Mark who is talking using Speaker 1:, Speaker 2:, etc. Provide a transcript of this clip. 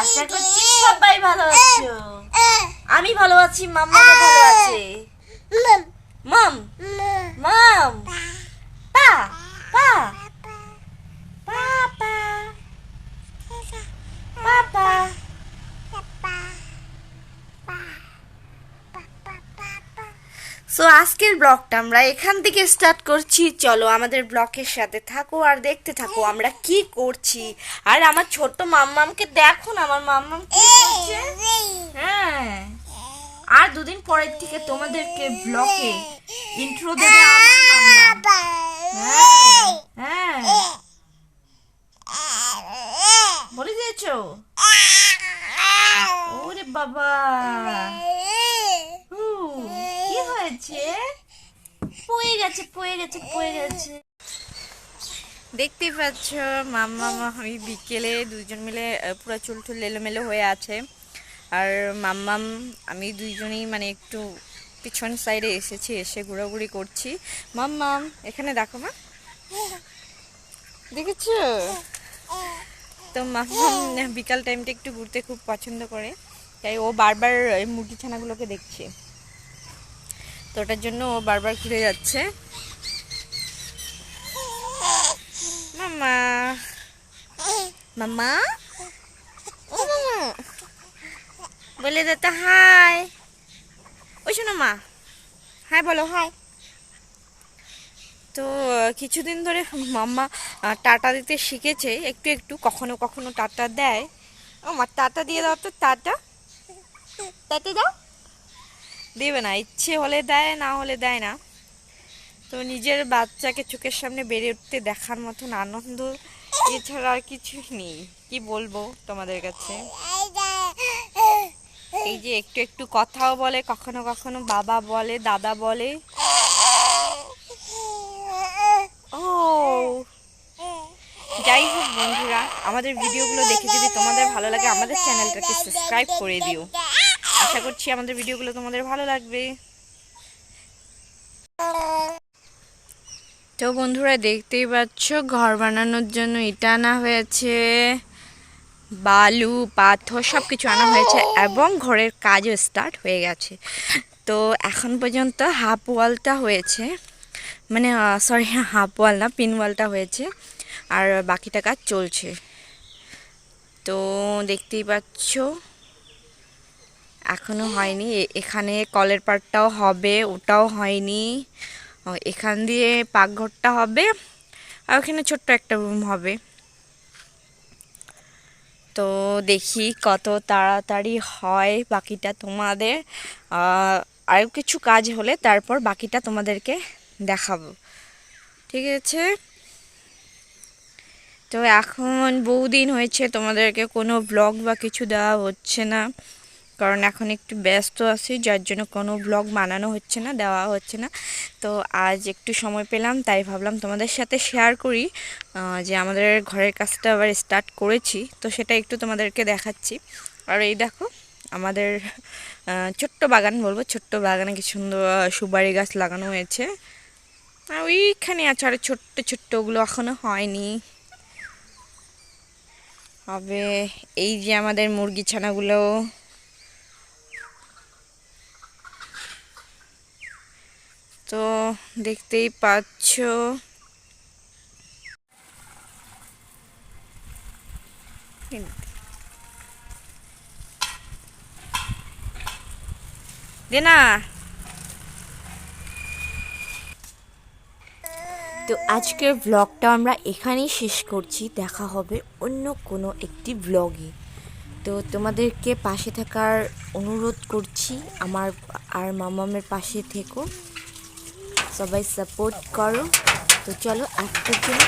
Speaker 1: আশা করছি সবাই ভালো আছো। আমি ভালো আছি মাম্মা ভালো আছে। মাম। মাম। সো আজকের ব্লগটা আমরা এখান থেকে স্টার্ট করছি। চলো আমাদের ব্লগের সাথে থাকো আর দেখতে থাকো আমরা কি করছি। আর আমার ছোট্ট মাম্মামকে দেখো না আমার মাম্মাম কি করছে? হ্যাঁ। আর দুদিন পরের থেকে তোমাদেরকে ব্লগে ইন্ট্রো দেবে হ্যাঁ। হ্যাঁ বলে দিয়েছ? ওরে বাবা। হয়েছে পড়ে গেছে পড়ে গেছে পড়ে গেছে। দেখতেই পাচ্ছ মাম্মা আমি বিকেলে দুজন মিলে পুরো চুল টুল এলোমেলো হয়ে আছে। আর মাম্মাম আমি দুইজনেই মানে একটু পিছন সাইডে এসেছি এসে ঘোরাঘুরি করছি। মাম্মাম এখানে দেখো মা। দেখেছ? তো মাম্মাম বিকাল টাইমটা একটু ঘুরতে খুব পছন্দ করে। তাই ও বারবার এই মুরগি ছানাগুলোকে দেখছে। তো ওটার জন্য ও বারবার ঘুরে যাচ্ছে। মামা। মামা। বলে দে তো হাই। ওই শোনো মা। হাই বলো, হাই। তো, কিছুদিন ধরে মাম্মা টাটা দিতে শিখেছে। একটু একটু, কখনো কখনো টাটা দেয়। ও মা, টাটা দিয়ে দাও তো, টাটা। টাটা দাও। দেবে না, ইচ্ছে হলে দেয়, না হলে দেয় না। তো নিজের বাচ্চাকে চোখের সামনে বেড়ে উঠতে দেখার মতন আনন্দ এছাড়া আর কিছুই নেই। কি বলব তোমাদের কাছে? এই যে একটু একটু কথাও বলে, কখনো কখনো বাবা বলে, দাদা বলে। ও। যাই হোক বন্ধুরা, আমাদের ভিডিওগুলো দেখে যদি তোমাদের ভালো লাগে, আমাদের চ্যানেলটাকে সাবস্ক্রাইব করে দিও। আশা করছি আমাদের ভিডিওগুলো তোমাদের ভালো লাগবে। তো বন্ধুরা, দেখতেই পাচ্ছ, ঘর বানানোর জন্য ইটা আনা হয়েছে, বালু, পাথর সব কিছু আনা হয়েছে এবং ঘরের কাজও স্টার্ট হয়ে গেছে। তো এখন পর্যন্ত হাফ ওয়ালটা হয়েছে মানে সরি হাফ ওয়াল না পিন ওয়ালটা হয়েছে আর বাকিটা কাজ চলছে। তো দেখতেই পাচ্ছ এখনও হয়নি। এখানে কলের পাড়টাও হবে, ওটাও হয়নি। এখান দিয়ে পাকঘরটা হবে আর ওখানে ছোট্ট একটা রুম হবে। তো দেখি কত তাড়াতাড়ি হয় বাকিটা তোমাদের। আর কিছু কাজ হলে তারপর বাকিটা তোমাদেরকে দেখাবো। ঠিক আছে? তো এখন বহুদিন হয়েছে তোমাদেরকে কোনো ব্লগ বা কিছু দেওয়া হচ্ছে না। কারণ এখন একটু ব্যস্ত আছি, যার জন্য কোনো ব্লগ বানানো হচ্ছে না, দেওয়া হচ্ছে না। তো আজ একটু সময় পেলাম, তাই ভাবলাম তোমাদের সাথে শেয়ার করি যে আমাদের ঘরের কাজটা আবার স্টার্ট করেছি। তো সেটা একটু তোমাদেরকে দেখাচ্ছি। আর এই দেখো, আমাদের ছোট্ট বাগান বলব, ছোট্ট বাগানে কি সুন্দর সুপারি গাছ লাগানো হয়েছে। আর ওইখানে আছে, আর ছোট্ট ছোট্ট, ওগুলো এখনও হয়নি। হবে এই যে আমাদের মুরগি ছানাগুলো তো দেখতেই পাচ্ছ। না। তো আজকের ব্লগটা আমরা এখানেই শেষ করছি। দেখা হবে অন্য কোনো একটি ব্লগে তো তোমাদেরকে পাশে থাকার অনুরোধ করছি। আমার আর মামামের পাশে থেকো। সবাই সাপোর্ট করো। তো চলো আজকের জন্য